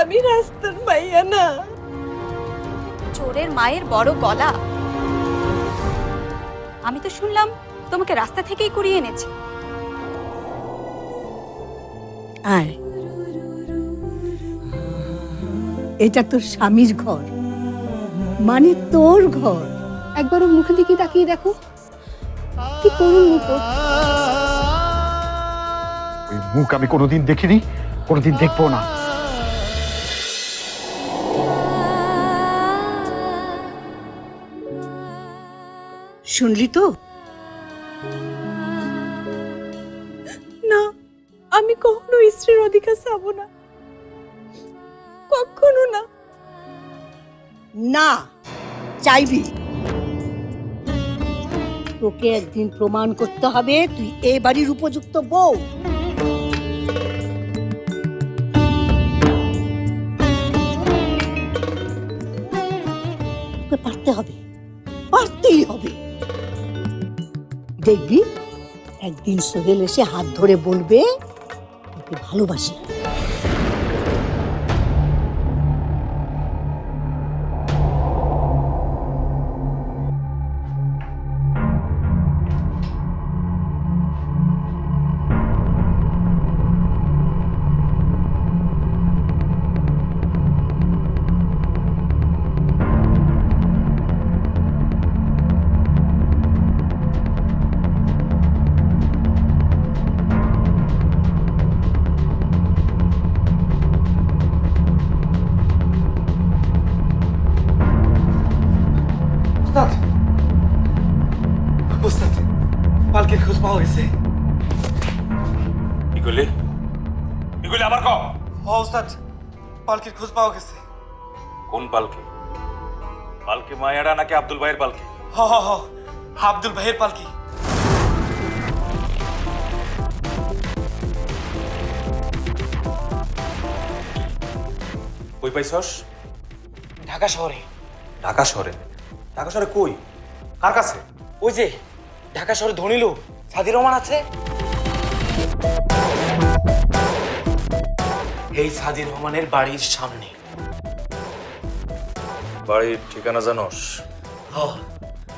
আমি রাস্তার মাইয়া না। চোরের মায়ের বড় গলা। আমি তো শুনলাম তোমাকে রাস্তা থেকেই কুড়িয়ে এনেছে। আয়। এটা তোর স্বামীর ঘর। মানে তোর ঘর। একবার ওর মুখের দিকে তাকিয়ে দেখো। কি করুন মুখ মুখ আমি কোনোদিন দেখিনি কোনোদিন দেখব না। শুনলি তো? না আমি কখনো স্ত্রীর অধিকার চাবো না। কখনো না। না চাইবি। তোকে একদিন প্রমাণ করতে হবে তুই এ বাড়ির উপযুক্ত বউ। পারতে হবে। পারতেই হবে। দেখবি একদিন সোহেল এসে হাত ধরে বলবে ভালোবাসি। পাওয়া গেছে। কোন পালকি? পালকি মায়াডা নাকি আব্দুল ভাইয়ের পালকি? হ হ হ আব্দুল ভাইয়ের পালকি। কই পাইছস? ঢাকা শহরে। ঢাকা শহরে? ঢাকা শহরে কই? কার কাছে? ওই যে ঢাকা শহরে ধনী লোক সাদি রহমান আছে। এই সাদি রহমানের বাড়ির সামনে। বাড়ির ঠিকানা জানোস? হ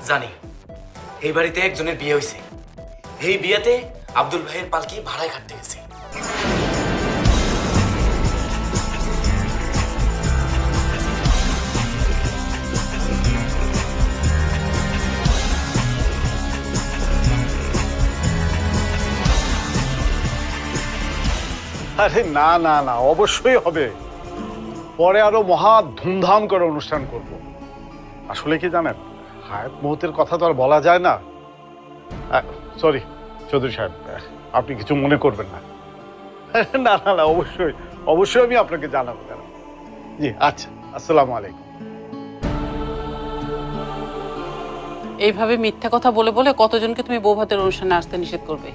জানি। এই বাড়িতে একজনের বিয়ে হয়েছে এই বিয়েতে আব্দুল ভাইয়ের পালকি ভাড়ায় খাটতে গেছে। আরে না না না, অবশ্যই হবে। পরে আরও মহা ধুমধাম করে অনুষ্ঠান করব। আসলে কি জানেন, হায়াত মুহূর্তের কথা তো আর বলা যায় না। সরি চৌধুরী সাহেব আপনি কিছু মনে করবেন না। না না না, অবশ্যই অবশ্যই আমি আপনাকে জানাব জানাব জি আচ্ছা আসসালামু আলাইকুম। এইভাবে মিথ্যা কথা বলে বলে কতজনকে তুমি বউ ভাতের অনুষ্ঠানে আসতে নিষেধ করবে?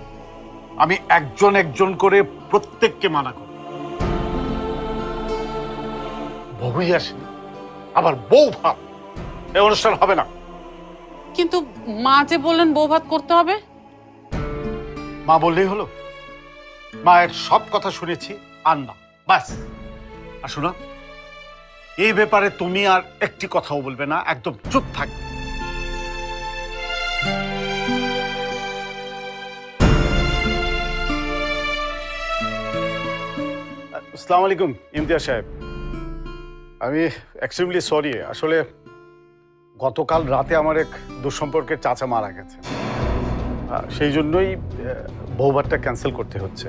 আমি একজন একজন করে প্রত্যেককে মানা করব বহুই আসেনি আবার বউ ভাব। এই অনুষ্ঠান হবে না। কিন্তু মা যে বললেন বউ ভাত করতে হবে? মা বললেই হলো। মায়ের সব কথা শুনেছি আর না। ব্যাস। আর শোনো এই ব্যাপারে তুমি আর একটি কথাও বলবে না। একদম চুপ থাকবে। আসসালামু আলাইকুম, ইমতিয়াজ সাহেব। আমি এক্সট্রিমলি সরি আসলে গতকাল রাতে আমার এক দুঃসম্পর্কের চাচা মারা গেছে। সেই জন্যই বৌভাতটা ক্যান্সেল করতে হচ্ছে।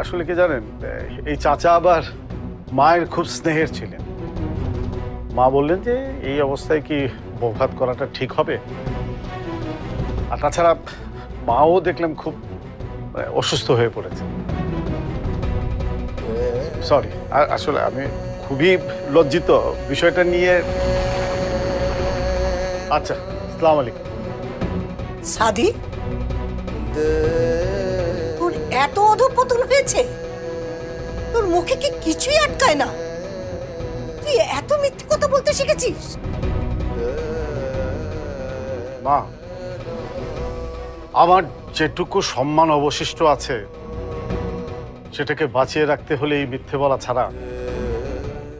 আসলে কি জানেন এই চাচা আবার মায়ের খুব স্নেহের ছিলেন। মা বললেন যে, এই অবস্থায় কি বৌভাত করাটা ঠিক হবে? আর তাছাড়া মাও দেখলাম খুব অসুস্থ হয়ে পড়েছে। সরি আসলে আমি খুবই লজ্জিত বিষয়টা নিয়ে। আচ্ছা আসসালামু আলাইকুম। সাদি? তোর এত অধপতন হয়েছে। তোর মুখে কি কিছুই আটকায় না? তুই এত মিথ্যে কথা বলতে শিখেছিস। মা আমার যেটুকু সম্মান অবশিষ্ট আছে সেটাকে বাঁচিয়ে রাখতে হলে এই মিথ্যে বলা ছাড়া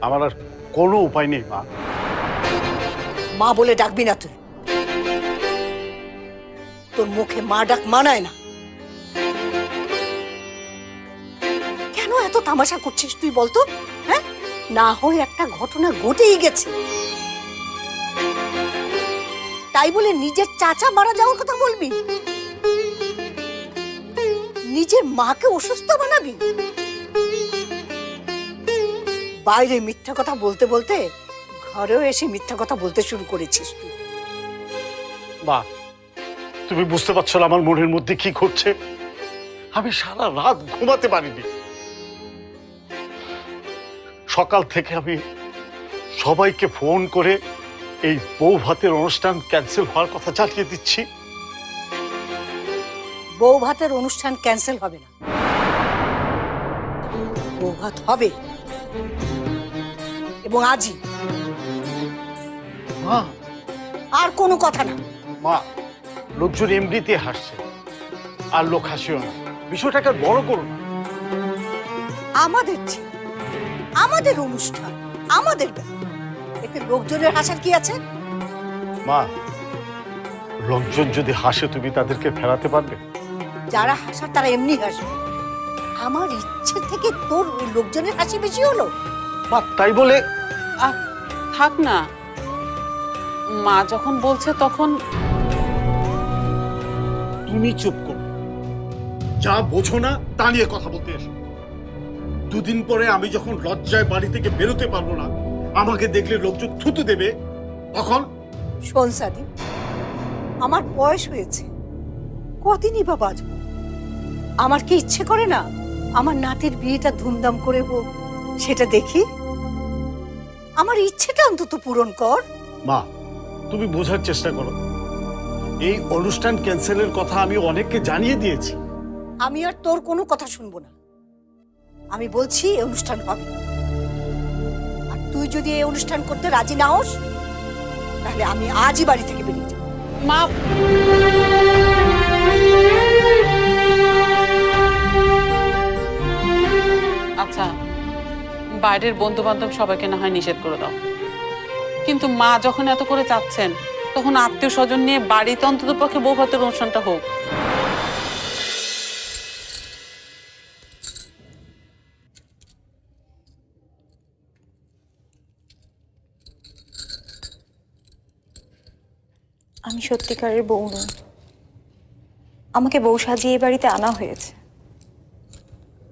আমার আর কোনো উপায় নেই, মা। মা বলে ডাকবি না তুই। তোর মুখে মা ডাক মানায় না। কেন এত তামাশা করছিস তুই বলতো? হ্যাঁ? না হয় একটা ঘটনা ঘটেই গেছে। তাই বলে নিজের চাচা মারা যাওয়ার কথা বলবি? নিজের মাকে অসুস্থ বানাবি? বাইরে মিথ্যা কথা বলতে বলতে ঘরেও এসে মিথ্যা কথা বলতে শুরু করেছিস তুই। মা, তুমি বুঝতে পারছ না আমার মনের মধ্যে কি ঘটছে? আমি সারা রাত ঘুমাতে পারিনি। সকাল থেকে আমি সবাইকে ফোন করে এই বউ ভাতের অনুষ্ঠান ক্যান্সেল হওয়ার কথা জানিয়ে দিচ্ছি। বউ ভাতের অনুষ্ঠান ক্যান্সেল হবে না। বউ ভাত হবে। এবং আজই। মা। আর কোনো কথা না। মা লোকজন এমনিতে হাসছে। আর লোক হাসিও না। বিষয়টাকে বড় করুন। আমাদের ছিল আমাদের অনুষ্ঠান। আমাদের ব্যাপার। এতে লোকজনের হাসার কি আছে? মা লোকজন যদি হাসে তুমি তাদেরকে ফেরাতে পারবে? যারা হাসার তারা এমনি হাসবে। আমার ইচ্ছে থেকে তোর ওই লোকজনের হাসি বেশি হলো। মা তাই বলে? আহ থাক না। মা যখন বলছে তখন তুমি চুপ করো। যা বোঝো না তা নিয়ে কথা বলতে এসো। দুদিন পরে আমি যখন লজ্জায় বাড়ি থেকে বেরোতে পারব না আমাকে দেখলে লোকজন থুতু দেবে। তখন শোন সাদি আমার বয়স হয়েছে। কদিনই বা বাঁচবো? আমার কি ইচ্ছে করে না? আমার নাতির বিয়েটা ধুমধাম করে হোক সেটা দেখি। আমার ইচ্ছেটা অন্তত পূরণ কর। মা তুমি বোঝার চেষ্টা করো। এই অনুষ্ঠান ক্যান্সেলের কথা আমি অনেককে জানিয়ে দিয়েছি। আমি আর তোর কোনো কথা শুনব না। আমি বলছি এই অনুষ্ঠান হবে। আর তুই যদি এই অনুষ্ঠান করতে রাজি না হোস তাহলে আমি আজই বাড়ি থেকে বেরিয়ে যাব। মা! আচ্ছা বাইরের বন্ধু বান্ধব সবাইকে না হয় নিষেধ করে দাও। কিন্তু মা যখন এত করে চাচ্ছেন, তখন আত্মীয় স্বজন নিয়ে বাড়িতে অন্তত পক্ষে বউ ভাতের অনুষ্ঠানটা হোক। আমি সত্যিকারের বউ নই। আমাকে বউ সাজিয়ে বাড়িতে আনা হয়েছে।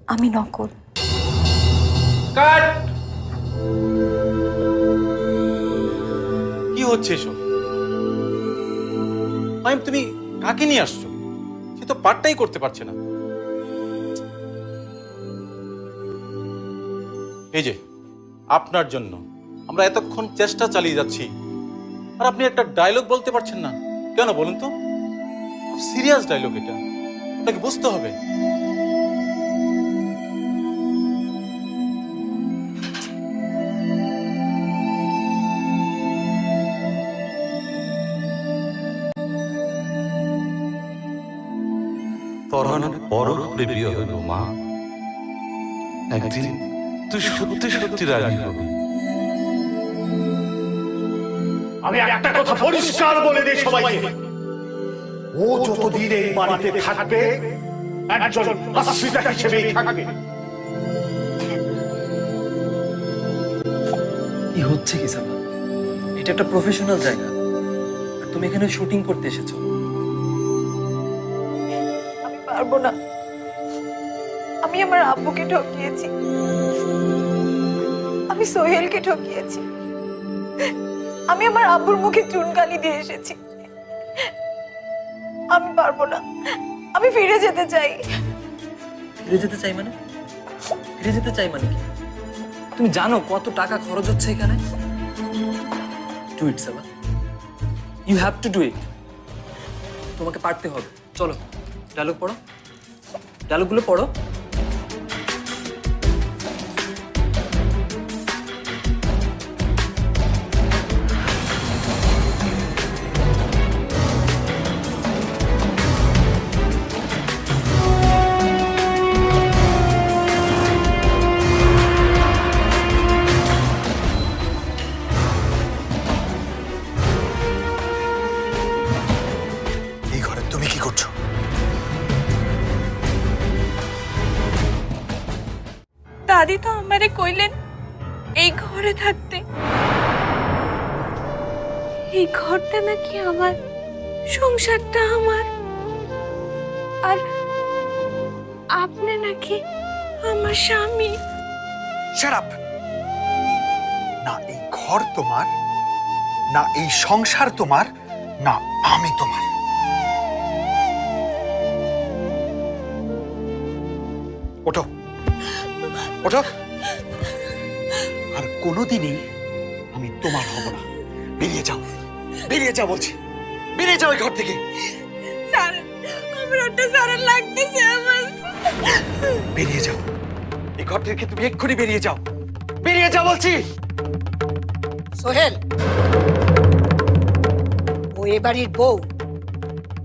আমি নকল। কাট। কি হচ্ছে এসব? মাইম তুমি কাকে নিয়ে আসছো? সে তো পারটাই করতে পারছে না। এই যে, আপনার জন্য আমরা এতক্ষণ চেষ্টা চালিয়ে যাচ্ছি, আর আপনি একটা ডায়লগ বলতে পারছেন না। কেন বলুন তো? সিরিয়াস ডায়লগ এটা। আপনাকে বুঝতে হবে। করে বিয়ে হইল মা। একদিন তুই সত্যি সত্যি রাজি হবি। আমি একটা কথা পরিষ্কার বলে দিই সবাইকে। ও যতদিন এই বাড়িতে থাকবে একজন আশ্রিতা হিসেবেই থাকবে। কি হচ্ছে কি সাবা এটা একটা প্রফেশনাল জায়গা। আর তুমি এখানে শুটিং করতে এসেছ। পারব না। আমি আমার আব্বুকে ঠকিয়েছি। আমি সোহেলকে ঠকিয়েছি। আমি আমার আব্বুর মুখে চুনকালি দিয়ে এসেছি। আমি পারব না। আমি ফিরে যেতে চাই। ফিরে যেতে চাই মানে? ফিরে যেতে চাই মানে কি? তুমি জানো কত টাকা খরচ হচ্ছে এখানে? It you have to do it তোমাকে পারতে হবে। চলো। ডায়লগ পড়ো। ডায়লগগুলো পড়ো। এই ঘরটা নাকি আমার, সংসারটা আমার। আর আপনি নাকি আমার স্বামী। শারাপ না এই ঘর তোমার, না এই সংসার তোমার, না আমি তোমার। ওঠো ওঠো। আর কোনোদিনই আমি তোমার হব না। বেরিয়ে যাও। বেরিয়ে যাও বলছি। বেরিয়ে যাও এই ঘর থেকে। স্যার আমার ওটা সারা লাগতেছে আমার। বেরিয়ে যাও। এই ঘর থেকে তুমি এক্ষুনি বেরিয়ে যাও। বেরিয়ে যাও বলছি। সোহেল ও এ বাড়ির বউ।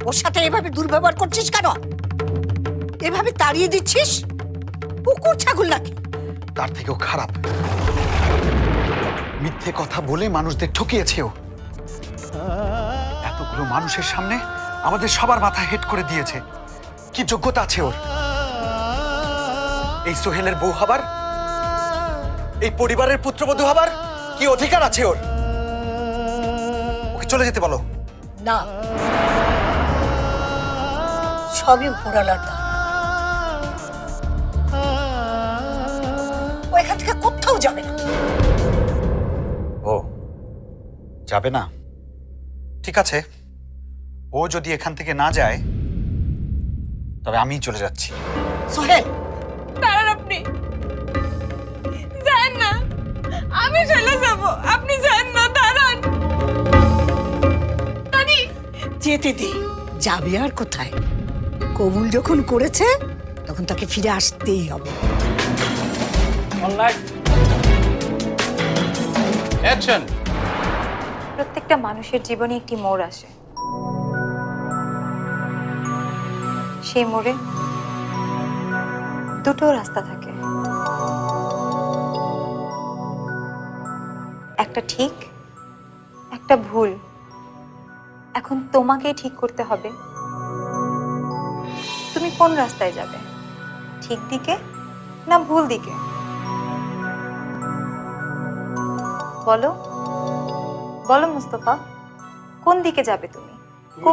ওর সাথে এভাবে দুর্ব্যবহার করছিস কেন? এভাবে তাড়িয়ে দিচ্ছিস? কুকুর ছাগল নাকি? তার থেকেও খারাপ। মিথ্যে কথা বলে মানুষদের ঠকিয়েছে ও। এতগুলো মানুষের সামনে আমাদের সবার মাথা হেট করে দিয়েছে। কি যোগ্যতা আছে ওর? এই সোহেলের বউ হবার? এই পরিবারের পুত্রবধূ হবার? কি অধিকার আছে ওর? ওকে চলে যেতে বলো। না। সবই উপরালার দান ও এখান থেকে কোথাও যাবে না। ও যাবে না। ঠিক আছে। ও যদি এখান থেকে না যায় তবে আমি চলে যাচ্ছি। সোহেল! দাঁড়ান আপনি। যান না। আমি চলে যাব। আপনি যান না দাঁড়ান। দাদি! যেতে দে। যাবে আর কোথায়? কবুল যখন করেছে তখন তাকে ফিরে আসতেই হবে। অ্যাকশন প্রত্যেকটা মানুষের জীবনে একটি মোড় আসে। সেই মোড়ে দুটো রাস্তা থাকে। একটা ঠিক একটা ভুল। এখন তোমাকেই ঠিক করতে হবে। তুমি কোন রাস্তায় যাবে? ঠিক দিকে না ভুল দিকে? বলো বলো মুস্তফা কোন দিকে যাবে তুমি?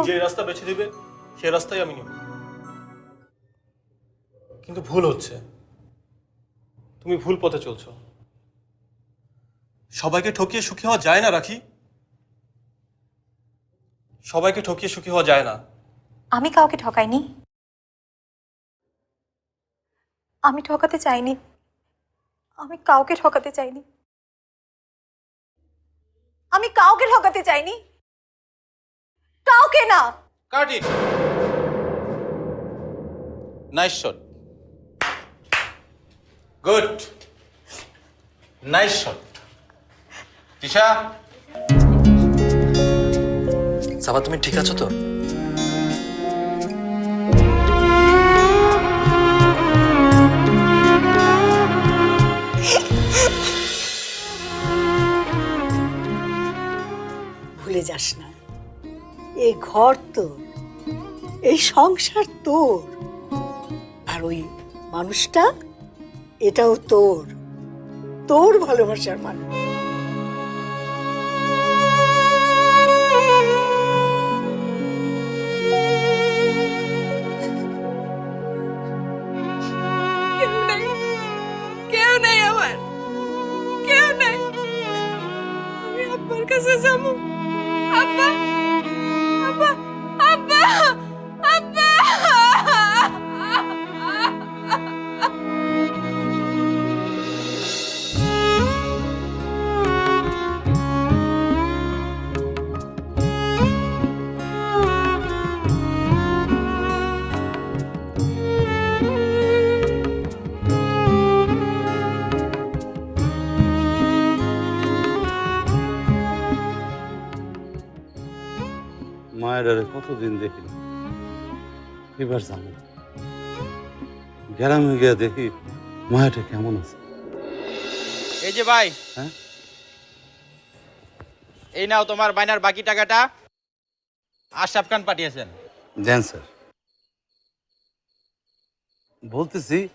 যে রাস্তা বেছে দিবে সে রাস্তাই আমি নিব। কিন্তু ভুল হচ্ছে। তুমি ভুল পথে চলছো। সবাইকে ঠকিয়ে সুখী হওয়া যায় না রাখি? সবাইকে ঠকিয়ে সুখী হওয়া যায় না। আমি কাউকে ঠকাইনি। আমি ঠকাতে চাইনি। আমি কাউকে ঠকাতে চাইনি। আমি কাউকে ঠকাতে চাইনি। কাউকে না। Cut it. Nice shot good nice shot Tisha Saba তুমি ঠিক আছো তো? ভুলে যাস না। এই ঘর তোর এই সংসার তোর। আর ওই মানুষটা এটাও তোর। তোর ভালোবাসার মানুষ। আরে কতদিন দেখি এবার জানো। গ্রামে গিয়ে দেখি মায়াটা কেমন আছে। এই যে ভাই। হ্যাঁ? এই নাও তোমার বাইনার বাকি টাকাটা। আশরাফ খান পাঠিয়েছেন। দেন স্যার। বলতেছি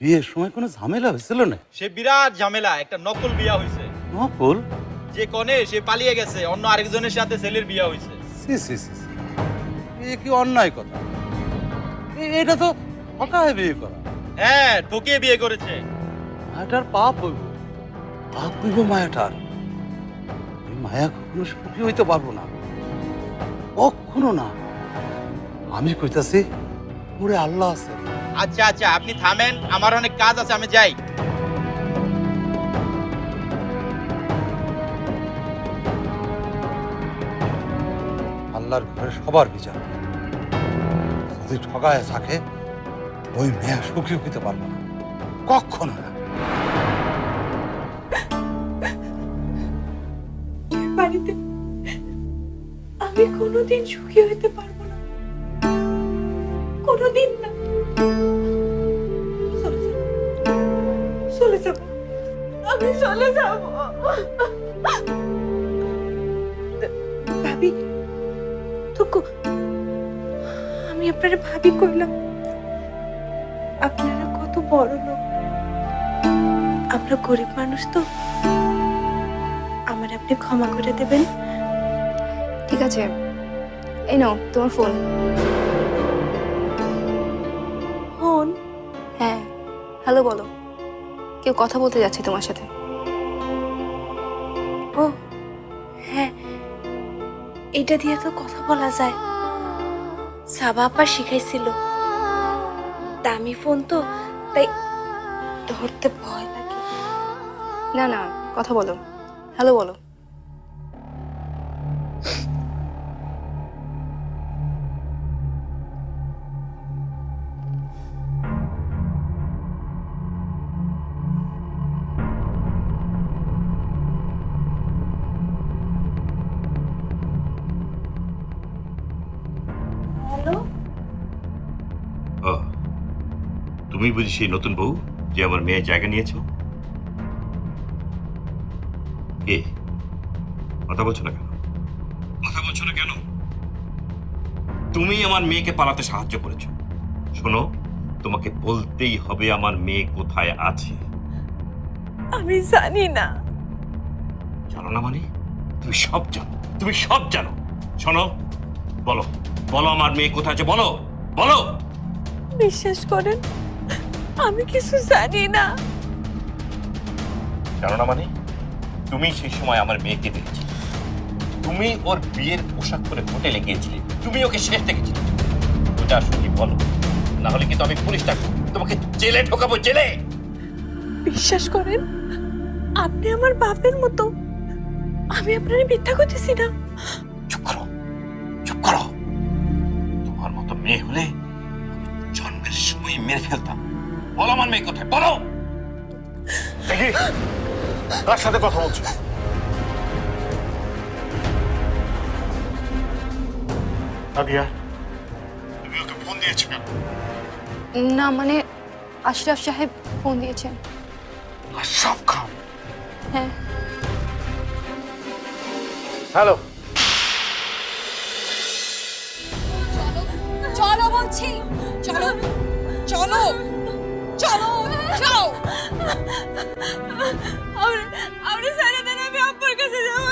বিয়ের সময় কোনো ঝামেলা হয়েছিল না? সে বিরাট ঝামেলা একটা নকল বিয়া হয়েছে নকল? যে কনে সে পালিয়ে গেছে অন্য আরেকজনের সাথে ছেলের বিয়া হয়েছে সি সি সি সি। এ কি অন্যায় কথা? এটা তো হঠাৎ বিয়ে করা। হ্যাঁ ঠকিয়ে বিয়ে করেছে। মায়াটার পাপ হইব। পাপ হইব মায়াটার। মায়া কখনো সুখী হইতে পারব না। কখনো না। আমি কইতাছি ওরে আল্লাহ আছে। আচ্ছা আচ্ছা আপনি থামেন আমার অনেক কাজ আছে আমি যাই। আল্লাহর ঘরে সবার বিচার। যদি ঠগায় থাকে, ওই মেয়া সুখী হইতে পারব না। কখনো না। আমি কোনোদিন সুখী হইতে পারব না। কোনোদিন না। চলে যাব আমি চলে যাব। আপনারা ভাবি কইলাম আপনারা কত বড় লোক। আমরা গরিব মানুষ তো। আমার আপনি ক্ষমা করে দেবেন। ঠিক আছে। এই নাও তোমার ফোন। ফোন? হ্যাঁ। হ্যালো বলো। কেউ কথা বলতে যাচ্ছে তোমার সাথে। ও হ্যাঁ। এটা দিয়ে তো কথা বলা যায়। সাবা আপা শিখাইছিল। দামি ফোন তো, তাই ধরতে ভয় লাগে। না না, কথা বলো। হ্যালো, বলো। তুমি বুঝি সেই নতুন বউ যে আমার মেয়ের জায়গা নিয়েছো? এ কথা বলছো না কেন? কথা বলছো না কেন? তুমি আমার মেয়েকে পালাতে সাহায্য করেছ। শোনো তোমাকে বলতেই হবে আমার মেয়ে কোথায় আছে। আমি জানি না। জানো না মানে? তুমি সব জানো তুমি সব জানো। শোনো বলো বলো আমার মেয়ে কোথায় আছে বলো বলো। বিশ্বাস করেন আমি কিছু জানি না। জানো না মানে তুমি সেই সময় আমার মেয়েকে দেখেছিলে। তুমি ওর বিয়ের পোশাক পরে হোটেলে গিয়েছিলে। তুমি ওকে শেষ দেখেছিলে। ওটা শুনি বলো না হলে কিন্তু আমি পুলিশ ডাকবো তোমাকে জেলে ঢোকাবো জেলে! বিশ্বাস করেন আপনি আমার বাপের মতো। আমি আপনার মিথ্যা করতেছি না। চুপ করো চুপ করো। তোমার মতো মেয়ে হলে আমি জন্মের সময় মেরে ফেলতাম। মেয়ে কোথায়? বলো! দেখি কার সাথে কথা বলছো? নাদিয়া তুমি ওকে ফোন দিয়েছ কেন? না মানে আশরাফ সাহেব ফোন দিয়েছেন। সব খাও হ্যাঁ। হ্যালো। চলো বলছি। চলো চলো। চলো যাও আপনি আপনি সারা দিন আমি আব্বুর কাছে যাব